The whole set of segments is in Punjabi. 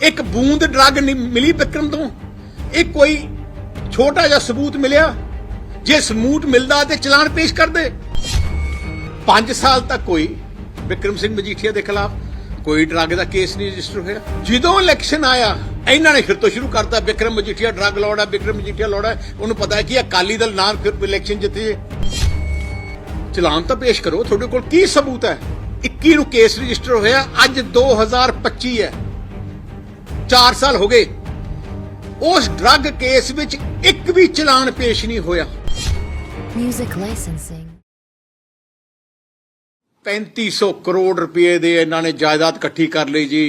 ਇੱਕ ਬੂੰਦ ਡਰੱਗ ਨਹੀਂ ਮਿਲੀ ਵਿਕਰਮ ਤੋਂ। ਇਹ ਕੋਈ ਛੋਟਾ ਜਿਹਾ ਸਬੂਤ ਮਿਲਿਆ, ਜੇ ਸਬੂਤ ਮਿਲਦਾ ਤੇ ਚਲਾਨ ਪੇਸ਼ ਕਰਦੇ। 5 ਸਾਲ ਤੱਕ ਕੋਈ ਵਿਕਰਮ ਸਿੰਘ ਮਜੀਠੀਆ ਦੇ ਖਿਲਾਫ ਕੋਈ ਡਰੱਗ ਦਾ ਕੇਸ ਨਹੀਂ ਰਜਿਸਟਰ ਹੋਇਆ। ਜਦੋਂ ਇਲੈਕਸ਼ਨ ਆਇਆ, ਇਹਨਾਂ ਨੇ ਫਿਰ ਤੋਂ ਸ਼ੁਰੂ ਕਰਤਾ, ਵਿਕਰਮ ਮਜੀਠੀਆ ਡਰੱਗ ਲਾਉਣਾ, ਵਿਕਰਮ ਮਜੀਠੀਆ ਲਾਉਣਾ। ਉਹਨੂੰ ਪਤਾ ਹੈ ਕਿ ਅਕਾਲੀ ਦਲ ਨਾਲ ਫਿਰ ਇਲੈਕਸ਼ਨ ਜਿੱਤੇ। ਚਲਾਨ ਤਾਂ ਪੇਸ਼ ਕਰੋ, ਤੁਹਾਡੇ ਕੋਲ ਕੀ ਸਬੂਤ ਹੈ? 21 ਨੂੰ ਕੇਸ ਰਜਿਸਟਰ ਹੋਇਆ, ਅੱਜ 2025 ਹੈ। 4 ਸਾਲ ਹੋ ਗਏ। ਉਸ ਡਰੱਗ ਕੇਸ ਵਿੱਚ ਇੱਕ ਵੀ ਚਲਾਨ ਪੇਸ਼ ਨਹੀਂ ਹੋਇਆ। Music licensing. 3500 ਕਰੋੜ ਰੁਪਏ ਦੇ ਇਹਨਾਂ ਨੇ ਜਾਇਦਾਦ ਇਕੱਠੀ ਕਰ ਲਈ ਜੀ।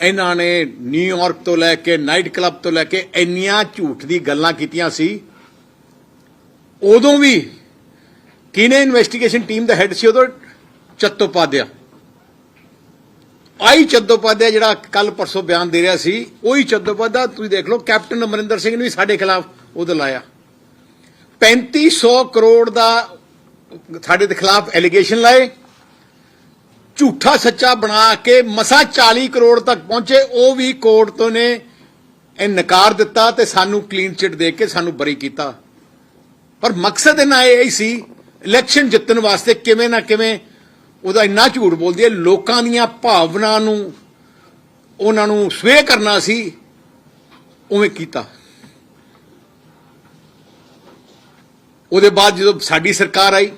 ਇਹਨਾਂ ਨੇ ਨਿਊਯਾਰਕ ਤੋਂ ਲੈ ਕੇ ਨਾਈਟ ਕਲੱਬ ਤੋਂ ਲੈ ਕੇ ਇੰਨੀਆਂ ਝੂਠ ਦੀ ਗੱਲਾਂ ਕੀਤੀਆਂ ਸੀ। ਉਦੋਂ ਵੀ ਕਿਨੇ ਇਨਵੈਸਟੀਗੇਸ਼ਨ ਟੀਮ ਦਾ ਹੈੱਡ ਸੀ ਉਦੋਂ ਚੱਤੋਪਾਧਿਆ ਆਈ ਚੱਤੋਪਾਧਿਆ ਜਿਹੜਾ ਕੱਲ ਪਰਸੋਂ ਬਿਆਨ ਦੇ ਰਿਹਾ ਸੀ, ਉਹੀ ਚੱਤੋਪਾਧਿਆ ਤੁਸੀਂ ਦੇਖ ਲਓ, ਕੈਪਟਨ ਅਮਰਿੰਦਰ ਸਿੰਘ ਨੇ ਵੀ ਸਾਡੇ ਖਿਲਾਫ ਉਹਦਾ ਲਾਇਆ। 3500 ਕਰੋੜ ਦਾ ਸਾਡੇ ਦੇ ਖਿਲਾਫ ਐਲੀਗੇਸ਼ਨ ਲਾਏ। ਝੂਠਾ ਸੱਚਾ ਬਣਾ ਕੇ ਮਸਾ 40 ਕਰੋੜ ਤੱਕ ਪਹੁੰਚੇ, ਉਹ ਵੀ ਕੋਰਟ ਤੋਂ ਨੇ, ਇਹ ਨਕਾਰ ਦਿੱਤਾ ਤੇ ਸਾਨੂੰ ਕਲੀਨ ਚਿਟ ਦੇ ਕੇ ਸਾਨੂੰ ਬਰੀ ਕੀਤਾ। ਪਰ ਮਕਸਦ ਇਹਨਾਂ ਇਹ ਹੀ ਸੀ ਇਲੈਕਸ਼ਨ ਜਿੱਤਣ ਵਾਸਤੇ ਕਿਵੇਂ ਨਾ ਕਿਵੇਂ ਉਹਦਾ ਇੰਨਾ ਝੂਠ ਬੋਲਦੀ ਹੈ, ਲੋਕਾਂ ਦੀਆਂ ਭਾਵਨਾ ਨੂੰ ਉਹਨਾਂ ਨੂੰ ਸਵੇ ਕਰਨਾ ਸੀ, ਉਵੇਂ ਕੀਤਾ। ਉਹਦੇ ਬਾਅਦ ਜਦੋਂ ਸਾਡੀ ਸਰਕਾਰ ਆਈ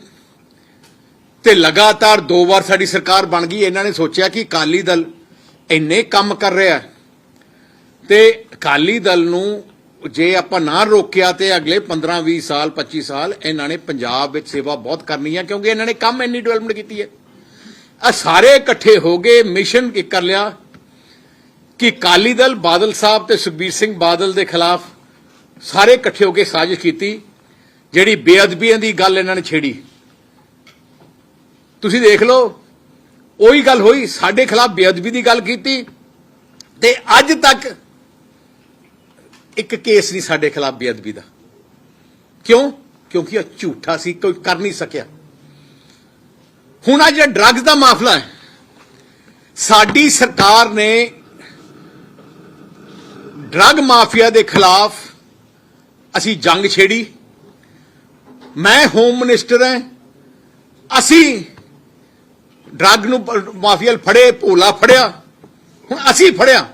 ਤੇ ਲਗਾਤਾਰ ਦੋ ਵਾਰ ਸਾਡੀ ਸਰਕਾਰ ਬਣ ਗਈ, ਇਹਨਾਂ ਨੇ ਸੋਚਿਆ ਕਿ ਅਕਾਲੀ ਦਲ ਇੰਨੇ ਕੰਮ ਕਰ ਰਿਹਾ ਹੈ ਤੇ ਅਕਾਲੀ ਦਲ ਨੂੰ ਜੇ ਆਪਾਂ ਨਾ ਰੋਕਿਆ ਤੇ ਅਗਲੇ 15 20 ਸਾਲ 25 ਸਾਲ ਇਹਨਾਂ ਨੇ ਪੰਜਾਬ ਵਿੱਚ ਸੇਵਾ ਬਹੁਤ ਕਰਨੀ ਹੈ, ਕਿਉਂਕਿ ਇਹਨਾਂ ਨੇ ਕੰਮ ਇੰਨੀ ਡਿਵੈਲਪਮੈਂਟ ਕੀਤੀ ਹੈ। ਆ ਸਾਰੇ ਇਕੱਠੇ ਹੋ ਗਏ ਮਿਸ਼ਨ ਕੀ ਕਰ ਲਿਆ? ਕਿ ਅਕਾਲੀ ਦਲ ਬਾਦਲ ਸਾਹਿਬ ਤੇ ਸੁਖਬੀਰ ਸਿੰਘ ਬਾਦਲ ਦੇ ਖਿਲਾਫ ਸਾਰੇ ਇਕੱਠੇ ਹੋ ਕੇ ਸਾਜ਼ਿਸ਼ ਕੀਤੀ, ਜਿਹੜੀ ਬੇਅਦਬੀਆਂ ਦੀ ਗੱਲ ਇਹਨਾਂ ਨੇ ਛੇੜੀ। ਤੁਸੀਂ ਦੇਖ ਲਓ, ਉਹੀ ਗੱਲ ਹੋਈ, ਸਾਡੇ ਖਿਲਾਫ ਬੇਅਦਬੀ ਦੀ ਗੱਲ ਕੀਤੀ ਤੇ ਅੱਜ ਤੱਕ ਇੱਕ ਕੇਸ ਨਹੀਂ ਸਾਡੇ ਖਿਲਾਫ ਬੇਅਦਬੀ ਦਾ। ਕਿਉਂ? ਕਿਉਂਕਿ ਇਹ ਝੂਠਾ ਸੀ, ਕੋਈ ਕਰ ਨਹੀਂ ਸਕਿਆ। ਹੁਣ ਆ ਜਿਹੜਾ ਡਰੱਗਸ ਦਾ ਮਾਫਲਾ ਹੈ, ਸਾਡੀ ਸਰਕਾਰ ਨੇ ਡਰੱਗ ਮਾਫੀਆ ਦੇ ਖਿਲਾਫ ਅਸੀਂ ਜੰਗ ਛੇੜੀ। ਮੈਂ ਹੋਮ ਮਿਨਿਸਟਰ ਹਾਂ। ਅਸੀਂ ਡਰੱਗ ਨੂੰ ਮਾਫੀਆ ਫੜੇ, ਭੋਲਾ ਫੜਿਆ। ਹੁਣ ਅਸੀਂ ਫੜਿਆ।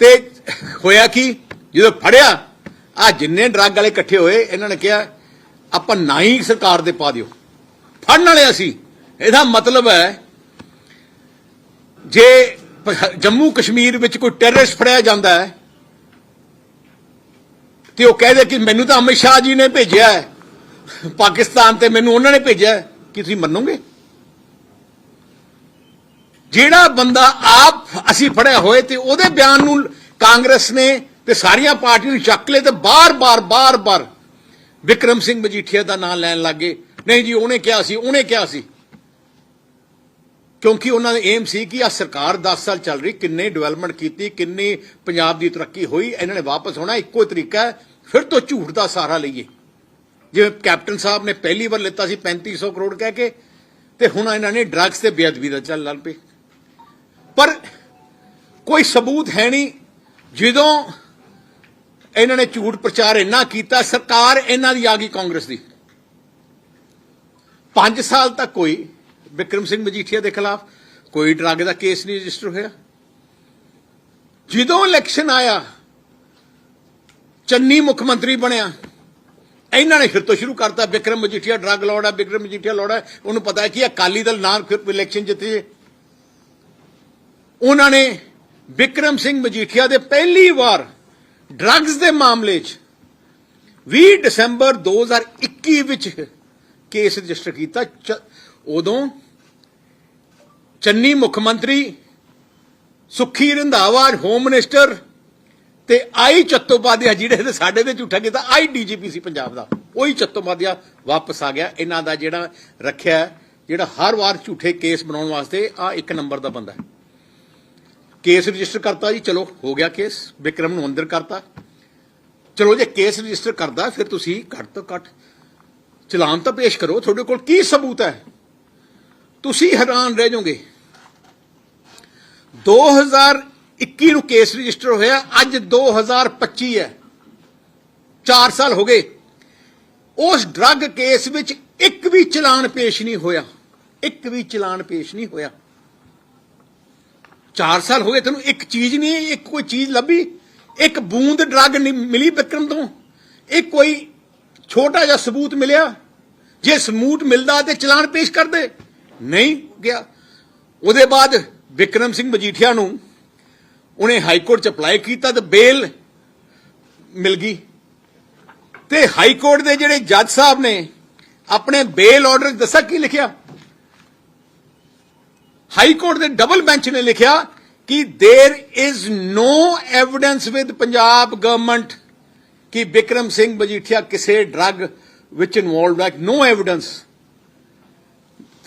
ਤੇ ਹੋਇਆ ਕੀ? ਜਦੋਂ ਫੜਿਆ ਆ ਜਿੰਨੇ ਡਰੱਗ ਵਾਲੇ ਇਕੱਠੇ ਹੋਏ, ਇਹਨਾਂ ਨੇ ਕਿਹਾ ਆਪਾਂ ਨਾ ਹੀ ਸਰਕਾਰ ਦੇ ਪਾ ਦਿਓ। ਫੜਨ ਵਾਲੇ ਅਸੀਂ। ਇਹਦਾ ਮਤਲਬ ਹੈ, ਜੇ ਜੰਮੂ ਕਸ਼ਮੀਰ ਵਿੱਚ ਕੋਈ ਟੈਰਰਿਸਟ ਫੜਿਆ ਜਾਂਦਾ ਹੈ, ਤੇ ਉਹ ਕਹਦੇ ਕਿ ਮੈਨੂੰ ਤਾਂ ਅਮਿਤ ਸ਼ਾਹ ਜੀ ਨੇ ਭੇਜਿਆ ਹੈ, ਪਾਕਿਸਤਾਨ ਤੇ ਮੈਨੂੰ ਉਹਨਾਂ ਨੇ ਭੇਜਿਆ ਕਿ ਤੁਸੀਂ ਮੰਨੋਗੇ? ਜਿਹੜਾ ਬੰਦਾ ਆਪ ਅਸੀਂ ਫੜਿਆ ਹੋਏ ਤੇ ਉਹਦੇ ਬਿਆਨ ਨੂੰ ਕਾਂਗਰਸ ਨੇ ਤੇ ਸਾਰੀਆਂ ਪਾਰਟੀਆਂ ਨੂੰ ਚੱਕ ਲਏ ਤੇ ਬਾਰ-ਬਾਰ ਬਾਰ-ਬਾਰ ਵਿਕਰਮ ਸਿੰਘ ਮਜੀਠੀਆ ਦਾ ਨਾਮ ਲੈਣ ਲੱਗੇ। ਨਹੀਂ ਜੀ, ਉਹਨੇ ਕਿਹਾ ਸੀ, ਉਹਨੇ ਕਿਹਾ ਸੀ। ਕਿਉਂਕਿ ਉਹਨਾਂ ਦਾ ਏਮ ਸੀ ਕਿ ਆ ਸਰਕਾਰ 10 ਸਾਲ ਚੱਲ ਰਹੀ, ਕਿੰਨੇ ਡਿਵੈਲਪਮੈਂਟ ਕੀਤੀ, ਕਿੰਨੀ ਪੰਜਾਬ ਦੀ ਤਰੱਕੀ ਹੋਈ, ਇਹਨਾਂ ਨੇ ਵਾਪਸ ਹੋਣਾ ਇੱਕੋ ਹੀ ਤਰੀਕਾ ਫਿਰ ਤੋਂ ਝੂਠ ਦਾ ਸਹਾਰਾ ਲਈਏ। ਜਿਵੇਂ ਕੈਪਟਨ ਸਾਹਿਬ ਨੇ ਪਹਿਲੀ ਵਾਰ ਲਿੱਤਾ ਸੀ 3500 ਕਰੋੜ ਕਹਿ ਕੇ, ਤੇ ਹੁਣ ਇਹਨਾਂ ਨੇ ਡਰੱਗਸ ਤੇ ਬੇਅਦਬੀ ਦਾ ਚੱਲ ਲੱਗ ਪਏ। ਪਰ ਕੋਈ ਸਬੂਤ ਹੈ ਨਹੀਂ, ਜਦੋਂ ਇਹਨਾਂ ਨੇ ਝੂਠ ਪ੍ਰਚਾਰ ਇੰਨਾ ਕੀਤਾ, ਸਰਕਾਰ ਇਹਨਾਂ ਦੀ ਆ ਗਈ ਕਾਂਗਰਸ ਦੀ। 5 ਸਾਲ ਤੱਕ ਕੋਈ, ਵਿਕਰਮ ਸਿੰਘ ਮਜੀਠੀਆ ਦੇ ਖਿਲਾਫ ਕੋਈ ਡਰੱਗ ਦਾ ਕੇਸ ਨਹੀਂ ਰਜਿਸਟਰ ਹੋਇਆ। ਜਦੋਂ ਇਲੈਕਸ਼ਨ ਆਇਆ, ਚੰਨੀ ਮੁੱਖ ਮੰਤਰੀ ਬਣਿਆ, ਇਹਨਾਂ ਨੇ ਫਿਰ ਤੋਂ ਸ਼ੁਰੂ ਕਰਤਾ ਵਿਕਰਮ ਮਜੀਠੀਆ ਡਰੱਗ ਲਾਉਣਾ ਵਿਕਰਮ ਮਜੀਠੀਆ ਲਾਉਣਾ ਉਹਨੂੰ ਪਤਾ ਹੈ ਕਿ ਅਕਾਲੀ ਦਲ ਨਾਲ ਫਿਰ ਇਲੈਕਸ਼ਨ ਜਿੱਤੇ ਉਹਨਾਂ ਨੇ ਵਿਕਰਮ ਸਿੰਘ ਮਜੀਠੀਆ ਦੇ ਪਹਿਲੀ ਵਾਰ ਡਰੱਗਸ ਦੇ ਮਾਮਲੇ 'ਚ 20 ਦਸੰਬਰ 2021 ਵਿੱਚ ਕੇਸ ਰਜਿਸਟਰ ਕੀਤਾ। ਚ- ਉਦੋਂ ਚੰਨੀ ਮੁੱਖ ਮੰਤਰੀ ਸੁਖੀ ਰੰਧਾਵਾ, ਹੋਮ ਮਿਨਿਸਟਰ ਤੇ ਆਈ ਚੱਤੋਪਾਧਿਆ ਜਿਹੜੇ ਨੇ ਸਾਡੇ ਤੇ ਝੂਠਾ ਕੀਤਾ, ਆਈ ਡੀਜੀਪੀ ਸੀ ਪੰਜਾਬ ਦਾ, ਉਹੀ ਚੱਤੋਪਾਧਿਆ ਵਾਪਸ ਆ ਗਿਆ। ਇਹਨਾਂ ਦਾ ਜਿਹੜਾ ਰੱਖਿਆ, ਜਿਹੜਾ ਹਰ ਵਾਰ ਝੂਠੇ ਕੇਸ ਬਣਾਉਣ ਵਾਸਤੇ ਆ ਇੱਕ ਨੰਬਰ ਦਾ ਬੰਦਾ ਹੈ। ਕੇਸ ਰਜਿਸਟਰ ਕਰਤਾ ਜੀ, ਚਲੋ, ਹੋ ਗਿਆ ਕੇਸ, ਵਿਕਰਮ ਨੂੰ ਅੰਦਰ ਕਰਤਾ। ਚਲੋ, ਜੇ ਕੇਸ ਰਜਿਸਟਰ ਕਰਦਾ, ਫਿਰ ਤੁਸੀਂ ਘੱਟ ਤੋਂ ਘੱਟ ਚਲਾਨ ਤਾਂ ਪੇਸ਼ ਕਰੋ। ਤੁਹਾਡੇ ਕੋਲ ਕੀ ਸਬੂਤ ਹੈ? ਤੁਸੀਂ ਹੈਰਾਨ ਰਹਿ ਜਾਓਗੇ। 2021 ਨੂੰ ਕੇਸ ਰਜਿਸਟਰ ਹੋਇਆ, ਅੱਜ 2025 ਹੈ। 4 ਸਾਲ ਹੋ ਗਏ। ਉਸ ਡਰੱਗ ਕੇਸ ਵਿੱਚ ਇੱਕ ਵੀ ਚਲਾਨ ਪੇਸ਼ ਨਹੀਂ ਹੋਇਆ। ਇੱਕ ਵੀ ਚਲਾਨ ਪੇਸ਼ ਨਹੀਂ ਹੋਇਆ। 4 ਸਾਲ ਹੋ ਗਏ ਤੈਨੂੰ ਇੱਕ ਚੀਜ਼ ਨਹੀਂ, ਇੱਕ ਕੋਈ ਚੀਜ਼ ਲੱਭੀ? ਇੱਕ ਬੂੰਦ ਡਰੱਗ ਨਹੀਂ ਮਿਲੀ ਵਿਕਰਮ ਤੋਂ? ਇਹ ਕੋਈ ਛੋਟਾ ਜਿਹਾ ਸਬੂਤ ਮਿਲਿਆ? ਜੇ ਸਬੂਤ ਮਿਲਦਾ ਤੇ ਚਲਾਨ ਪੇਸ਼ ਕਰਦੇ? ਨਹੀਂ ਗਿਆ। ਉਹਦੇ ਬਾਅਦ ਵਿਕਰਮ ਸਿੰਘ ਮਜੀਠੀਆ ਨੂੰ ਉਹਨੇ ਹਾਈ ਕੋਰਟ ਚ ਅਪਲਾਈ ਕੀਤਾ ਤੇ ਬੇਲ ਮਿਲ ਗਈ। ਤੇ ਹਾਈ ਕੋਰਟ ਦੇ ਜਿਹੜੇ ਜੱਜ ਸਾਹਿਬ ਨੇ ਆਪਣੇ ਬੇਲ ਆਰਡਰ ਦੱਸਿਆ ਕੀ ਲਿਖਿਆ? ਹਾਈ ਕੋਰਟ ਦੇ ਡਬਲ ਬੈਂਚ ਨੇ ਲਿਖਿਆ ਕਿ there is no evidence with Punjab government ਕਿ ਵਿਕਰਮ ਸਿੰਘ ਮਜੀਠੀਆ ਕਿਸੇ ਡਰੱਗ ਵਿੱਚ ਇਨਵੋਲਵਡ ਹੈ ਨੋ ਐਵੀਡੈਂਸ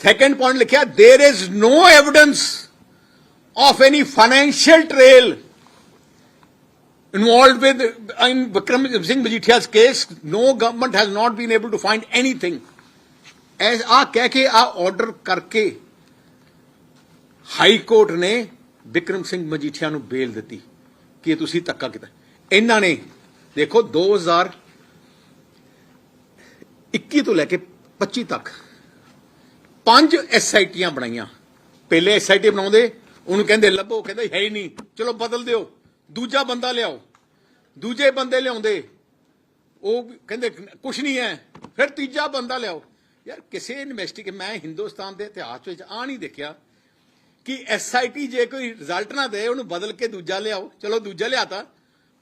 ਸੈਕੰਡ ਪੁਆਇੰਟ ਲਿਖਿਆ there is no evidence of any financial trail involved with in Vikram Singh Majithia's case, no government has not been able to find anything. S ਆ ਕਹਿ ਕੇ ਆ ਆਰਡਰ ਕਰਕੇ ਹਾਈ ਕੋਰਟ ਨੇ ਵਿਕਰਮ ਸਿੰਘ ਮਜੀਠੀਆ ਨੂੰ ਬੇਲ ਦਿੱਤੀ ਕਿ ਤੁਸੀਂ ਧੱਕਾ ਕੀਤਾ। ਇਹਨਾਂ ਨੇ, ਦੇਖੋ 2021 ਤੋਂ ਲੈ ਕੇ 25 ਤੱਕ ਪੰਜ ਐਸਆਈਟੀਆਂ ਬਣਾਈਆਂ। ਪਹਿਲੇ ਐਸਆਈਟੀ ਬਣਾਉਂਦੇ, ਉਹਨੂੰ ਕਹਿੰਦੇ, ਲੱਭੋ, ਕਹਿੰਦਾ, ਹੈ ਹੀ ਨਹੀਂ। ਚਲੋ, ਬਦਲ ਦਿਓ। ਦੂਜਾ ਬੰਦਾ ਲਿਆਓ। ਦੂਜੇ ਬੰਦੇ ਲਿਆਉਂਦੇ। ਉਹ ਕਹਿੰਦੇ ਕੁਝ ਨਹੀਂ ਹੈ। ਫਿਰ ਤੀਜਾ ਬੰਦਾ ਲਿਆਓ। ਯਾਰ, ਕਿਸੇ ਇਨਵੈਸਟੀਗੇ ਮੈਂ ਹਿੰਦੁਸਤਾਨ ਦੇ ਇਤਿਹਾਸ ਵਿੱਚ ਆ ਨਹੀਂ ਦੇਖਿਆ। ਕਿ ਐਸਆਈਟੀ ਜੇ ਕੋਈ ਰਿਜ਼ਲਟ ਨਾ ਦੇ, ਉਹਨੂੰ ਬਦਲ ਕੇ ਦੂਜਾ ਲਿਆਓ। ਚਲੋ, ਦੂਜਾ ਲਿਆਤਾ।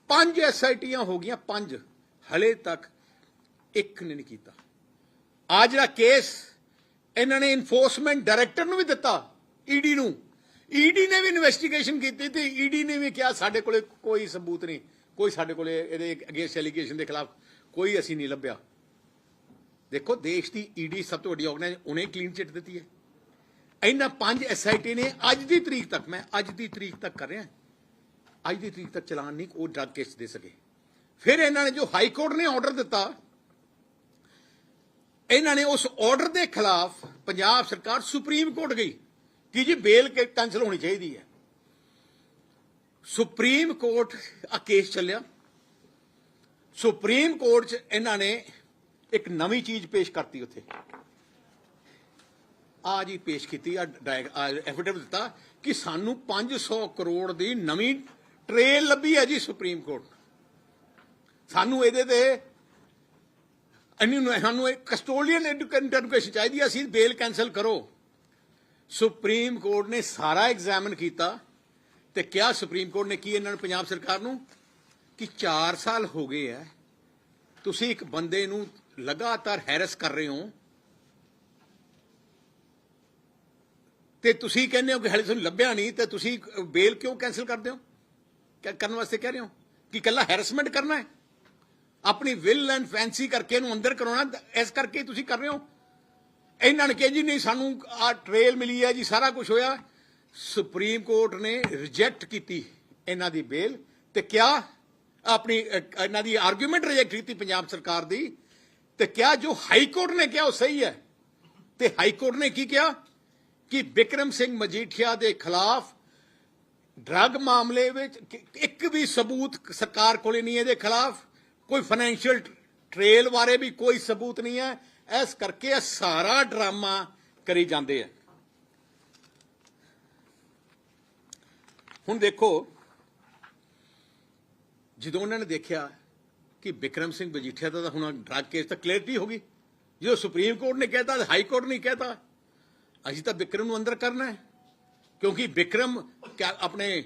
ਪੰਜ ਐਸਆਈਟੀਆਂ ਹੋ ਗਈਆਂ, ਪੰਜ। ਹਲੇ ਤੱਕ ਇੱਕ ਨੇ ਨਹੀਂ ਕੀਤਾ। ਆ ਜਿਹੜਾ ਕੇਸ ਇਹਨਾਂ ਨੇ ਇਨਫੋਰਸਮੈਂਟ ਡਾਇਰੈਕਟਰ ਨੂੰ ਵੀ ਦਿੱਤਾ ਈਡੀ ਨੂੰ। ਈਡੀ ਨੇ ਵੀ ਇਨਵੈਸਟੀਗੇਸ਼ਨ ਕੀਤੀ ਤੇ ਈਡੀ ਨੇ ਵੀ ਕਿਹਾ, ਸਾਡੇ ਕੋਲੇ ਕੋਈ ਸਬੂਤ ਨਹੀਂ। ਕੋਈ ਸਾਡੇ ਕੋਲੇ ਇਹਦੇ ਅਗੇਂਸਟ ਐਲੀਗੇਸ਼ਨ ਦੇ ਖਿਲਾਫ ਕੋਈ ਅਸੀਂ ਨਹੀਂ ਲੱਭਿਆ। ਦੇਖੋ, ਦੇਸ਼ ਦੀ ਈਡੀ ਸਭ ਤੋਂ ਵੱਡੀ ਆਰਗੇਨਾਈਜ਼ ਉਹਨੇ ਕਲੀਨ ਚਿੱਟ ਦਿੱਤੀ ਹੈ। ਇਹਨਾਂ ਪੰਜ ਐਸਆਈਟੀ ਨੇ ਅੱਜ ਦੀ ਤਰੀਕ ਤੱਕ ਮੈਂ ਅੱਜ ਦੀ ਤਰੀਕ ਤੱਕ ਕਰ ਰਿਹਾ ਅੱਜ ਦੀ ਤਰੀਕ ਤੱਕ ਚਲਾਨ ਨਹੀਂ ਉਹ ਡਰਗ ਕੇਸ ਦੇ ਸਕੇ ਫਿਰ ਇਹਨਾਂ ਨੇ ਜੋ ਹਾਈ ਕੋਰਟ ਨੇ ਆਰਡਰ ਦਿੱਤਾ ਇਹਨਾਂ ਨੇ ਉਸ ਆਰਡਰ ਦੇ ਖਿਲਾਫ ਪੰਜਾਬ ਸਰਕਾਰ ਸੁਪਰੀਮ ਕੋਰਟ ਗਈ ਕਿ ਜੀ ਬੇਲ ਕੇ ਕੈਂਸਲ ਹੋਣੀ ਚਾਹੀਦੀ ਹੈ ਸੁਪਰੀਮ ਕੋਰਟ ਆ ਕੇਸ ਚੱਲਿਆ ਸੁਪਰੀਮ ਕੋਰਟ 'ਚ ਇਹਨਾਂ ਨੇ ਇੱਕ ਨਵੀਂ ਚੀਜ਼ ਪੇਸ਼ ਕਰਤੀ ਉੱਥੇ ਆ ਜੀ ਪੇਸ਼ ਕੀਤੀ ਆ ਐਫੀਡੇਵਿਟ ਦਿੱਤਾ ਕਿ ਸਾਨੂੰ 500 ਕਰੋੜ ਦੀ ਨਵੀਂ ਟ੍ਰੇਲ ਲੱਭੀ ਹੈ ਜੀ ਸੁਪਰੀਮ ਕੋਰਟ। ਸਾਨੂੰ ਇਹਦੇ ਤੇ ਅਨੀ ਨੂੰ ਸਾਨੂੰ ਇੱਕ ਕਸਟੋਡੀਅਨ ਐਡੂਕੇਸ਼ਨ ਚਾਹੀਦੀ ਹੈ, ਅਸੀਂ ਬੇਲ ਕੈਨਸਲ ਕਰੋ। ਸੁਪਰੀਮ ਕੋਰਟ ਨੇ ਸਾਰਾ ਐਗਜ਼ਾਮਨ ਕੀਤਾ ਤੇ ਕਿਹਾ ਸੁਪਰੀਮ ਕੋਰਟ ਨੇ ਕੀ ਇਹਨਾਂ ਨੂੰ ਪੰਜਾਬ ਸਰਕਾਰ ਨੂੰ? ਕਿ 4 ਸਾਲ ਹੋ ਗਏ ਹੈ ਤੁਸੀਂ ਇੱਕ ਬੰਦੇ ਨੂੰ ਲਗਾਤਾਰ ਹੈਰਸ ਕਰ ਰਹੇ ਹੋ ਤੇ ਤੁਸੀਂ ਕਹਿੰਦੇ ਹੋ ਕਿ ਹਲੇ ਤੁਹਾਨੂੰ ਲੱਭਿਆ ਨਹੀਂ, ਤੇ ਤੁਸੀਂ ਬੇਲ ਕਿਉਂ ਕੈਨਸਲ ਕਰਦੇ ਹੋ? ਕਰਨ ਵਾਸਤੇ ਕਹਿ ਰਹੇ ਹੋ? ਕਿ ਕੱਲਾ ਹੈਰਸਮੈਂਟ ਕਰਨਾ ਹੈ? ਆਪਣੀ ਵਿਲ ਐਂਡ ਫੈਂਸੀ ਕਰਕੇ ਇਹਨੂੰ ਅੰਦਰ ਕਰਾਉਣਾ ਇਸ ਕਰਕੇ ਤੁਸੀਂ ਕਰ ਰਹੇ ਹੋ? ਇਹਨਾਂ ਨੇ ਕਿਹਾ ਜੀ ਨਹੀਂ, ਸਾਨੂੰ ਆ ਟ੍ਰੇਲ ਮਿਲੀ ਹੈ ਜੀ, ਸਾਰਾ ਕੁਝ ਹੋਇਆ। ਸੁਪਰੀਮ ਕੋਰਟ ਨੇ ਰਿਜੈਕਟ ਕੀਤੀ ਇਹਨਾਂ ਦੀ ਬੇਲ ਤੇ ਕਿਹਾ ਆਪਣੀ ਇਹਨਾਂ ਦੀ ਆਰਗੂਮੈਂਟ ਰਿਜੈਕਟ ਕੀਤੀ ਪੰਜਾਬ ਸਰਕਾਰ ਦੀ? ਤੇ ਕਿਹਾ ਜੋ ਹਾਈ ਕੋਰਟ ਨੇ ਕਿਹਾ ਉਹ ਸਹੀ ਹੈ? ਤੇ ਹਾਈ ਕੋਰਟ ਨੇ ਕੀ ਕਿਹਾ? ਕਿ ਵਿਕਰਮ ਸਿੰਘ ਮਜੀਠੀਆ ਦੇ ਖਿਲਾਫ ਡਰੱਗ ਮਾਮਲੇ ਵਿੱਚ ਇੱਕ ਵੀ ਸਬੂਤ ਸਰਕਾਰ ਕੋਲੇ ਨਹੀਂ ਇਹਦੇ ਖਿਲਾਫ। ਕੋਈ ਫਾਈਨੈਂਸ਼ੀਅਲ ਟ੍ਰੇਲ ਬਾਰੇ ਵੀ ਕੋਈ ਸਬੂਤ ਨਹੀਂ ਹੈ। ਇਸ ਕਰਕੇ ਇਹ ਸਾਰਾ ਡਰਾਮਾ ਕਰੀ ਜਾਂਦੇ ਆ। ਹੁਣ ਦੇਖੋ, ਜਦੋਂ ਉਹਨਾਂ ਨੇ ਦੇਖਿਆ ਕਿ ਵਿਕਰਮ ਸਿੰਘ ਮਜੀਠੀਆ ਦਾ ਤਾਂ ਹੁਣ ਡਰੱਗ ਕੇਸ ਤਾਂ ਕਲੀਅਰਟੀ ਹੋ ਗਈ। ਜਦੋਂ ਸੁਪਰੀਮ ਕੋਰਟ ਨੇ ਕਹਿਤਾ, ਹਾਈ ਕੋਰਟ ਨੇ ਕਹਿਤਾ ਅਸੀਂ ਤਾਂ ਵਿਕਰਮ ਨੂੰ ਅੰਦਰ ਕਰਨਾ ਹੈ। ਕਿਉਂਕਿ ਵਿਕਰਮ ਕਿਆ- ਆਪਣੇ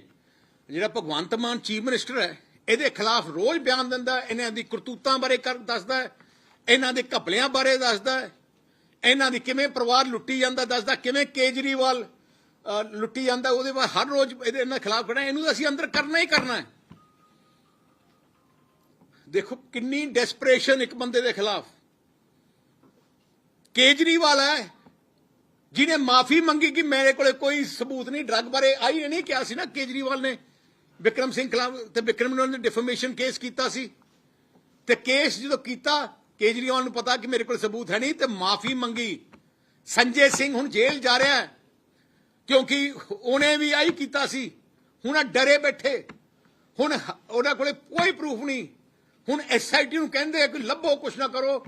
ਜਿਹੜਾ ਭਗਵੰਤ ਮਾਨ ਚੀਫ ਮਿਨਿਸਟਰ ਹੈ, ਇਹਦੇ ਖਿਲਾਫ ਰੋਜ਼ ਬਿਆਨ ਦਿੰਦਾ ਇਹਨਾਂ ਦੀ ਕਰਤੂਤਾਂ ਬਾਰੇ ਕਰ ਦੱਸਦਾ ਇਹਨਾਂ ਦੇ ਘਪਲਿਆਂ ਬਾਰੇ ਦੱਸਦਾ ਇਹਨਾਂ ਦੀ ਕਿਵੇਂ ਪਰਿਵਾਰ ਲੁੱਟੀ ਜਾਂਦਾ ਦੱਸਦਾ, ਕਿਵੇਂ ਕੇਜਰੀਵਾਲ ਲੁੱਟੀ ਜਾਂਦਾ, ਉਹਦੇ ਬਾਅਦ ਹਰ ਰੋਜ਼ ਇਹਦੇ ਇਹਨਾਂ ਖਿਲਾਫ ਖੜਾ ਇਹਨੂੰ ਤਾਂ ਅਸੀਂ ਅੰਦਰ ਕਰਨਾ ਹੀ ਕਰਨਾ ਹੈ। ਦੇਖੋ ਕਿੰਨੀ ਡੈਸਪਰੇਸ਼ਨ ਇੱਕ ਬੰਦੇ ਦੇ ਖਿਲਾਫ। ਕੇਜਰੀਵਾਲ ਹੈ ਜਿਹਨੇ ਮਾਫੀ ਮੰਗੀ ਕਿ ਮੇਰੇ ਕੋਲੇ ਕੋਈ ਸਬੂਤ ਨਹੀਂ ਡਰੱਗ ਬਾਰੇ ਆਈ ਨਹੀਂ ਕਿਹਾ ਸੀ ਨਾ ਕੇਜਰੀਵਾਲ ਨੇ, ਵਿਕਰਮ ਸਿੰਘ ਖਿਲਾਫ ਤੇ ਵਿਕਰਮ ਨੇ ਡਿਫਰਮੇਸ਼ਨ ਕੇਸ ਕੀਤਾ ਸੀ। ਤੇ ਕੇਸ ਜਦੋਂ ਕੀਤਾ, ਕੇਜਰੀਵਾਲ ਨੂੰ ਪਤਾ ਕਿ ਮੇਰੇ ਕੋਲ ਸਬੂਤ ਹੈ ਨਹੀਂ ਤੇ ਮਾਫੀ ਮੰਗੀ। ਸੰਜੇ ਸਿੰਘ ਹੁਣ ਜੇਲ੍ਹ ਜਾ ਰਿਹਾ ਹੈ, ਕਿਉਂਕਿ ਉਹਨੇ ਵੀ ਆਈ ਕੀਤਾ ਸੀ। ਹੁਣ ਆਹ ਡਰੇ ਬੈਠੇ, ਹੁਣ ਉਹਨਾਂ ਕੋਲੇ ਕੋਈ ਪ੍ਰੂਫ ਨਹੀਂ। ਹੁਣ ਐਸਆਈਟੀ ਨੂੰ ਕਹਿੰਦੇ ਕਿ ਲੱਭੋ, ਕੁਛ ਨਾ ਕਰੋ।